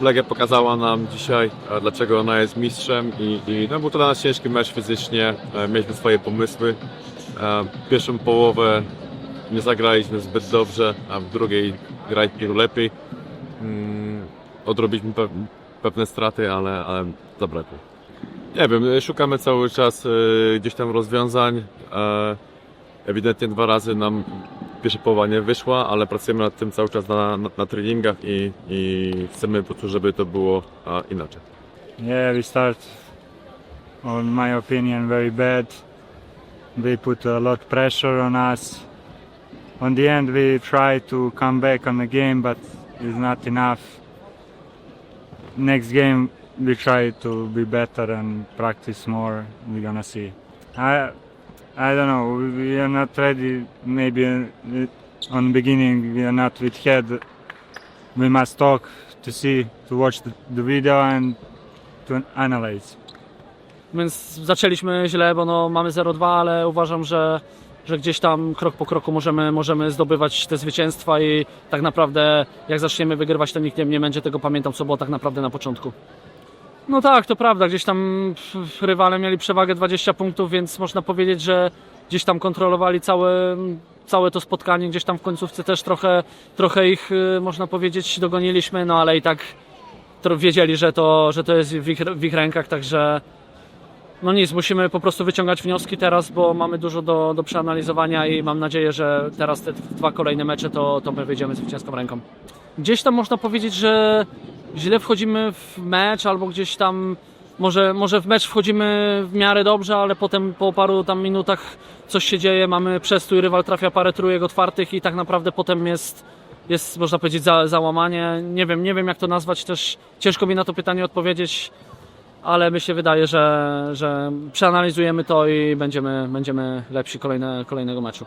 Legia pokazała nam dzisiaj, dlaczego ona jest mistrzem i, i no, był to dla nas ciężki mecz fizycznie, e, mieliśmy swoje pomysły. E, Pierwszą połowę nie zagraliśmy zbyt dobrze, a w drugiej graliśmy lepiej. Mm, Odrobiliśmy pe pewne straty, ale, ale zabrakło. Nie wiem, e, szukamy cały czas gdzieś tam rozwiązań. Ewidentnie dwa razy nam pierwsza połowa nie wyszła, ale pracujemy nad tym cały czas na, na, na treningach i, i chcemy po prostu, żeby to było a, inaczej. Yeah, we start, on my opinion, very bad. They put a lot pressure on us. On the end, we try to come back on the game, but it's not enough. Next game, we try to be better and practice more. We're gonna see. I, I don't know. We- are not ready. Maybe on beginning we are not with head. We must talk to see, to watch the, the video and to analyze. Więc zaczęliśmy źle, bo no, mamy 0-2, ale uważam, że, że gdzieś tam krok po kroku możemy, możemy zdobywać te zwycięstwa i tak naprawdę jak zaczniemy wygrywać, to nikt nie będzie tego pamiętał, co było tak naprawdę na początku. No tak, to prawda, gdzieś tam rywale mieli przewagę 20 punktów, więc można powiedzieć, że gdzieś tam kontrolowali całe, całe to spotkanie, gdzieś tam w końcówce też trochę, trochę ich, y, można powiedzieć, dogoniliśmy, no ale i tak wiedzieli, że to, że to jest w ich, w ich rękach, także no nic, musimy po prostu wyciągać wnioski teraz, bo mamy dużo do, do przeanalizowania i mam nadzieję, że teraz te dwa kolejne mecze to, to my wyjdziemy z zwycięską ręką. Gdzieś tam można powiedzieć, że źle wchodzimy w mecz albo gdzieś tam może, może w mecz wchodzimy w miarę dobrze, ale potem po paru tam minutach coś się dzieje, mamy przestój, rywal trafia parę trójek otwartych i tak naprawdę potem jest, jest można powiedzieć za, załamanie. Nie wiem, nie wiem jak to nazwać też, ciężko mi na to pytanie odpowiedzieć ale mi się wydaje, że, że przeanalizujemy to i będziemy, będziemy lepsi kolejne, kolejnego meczu.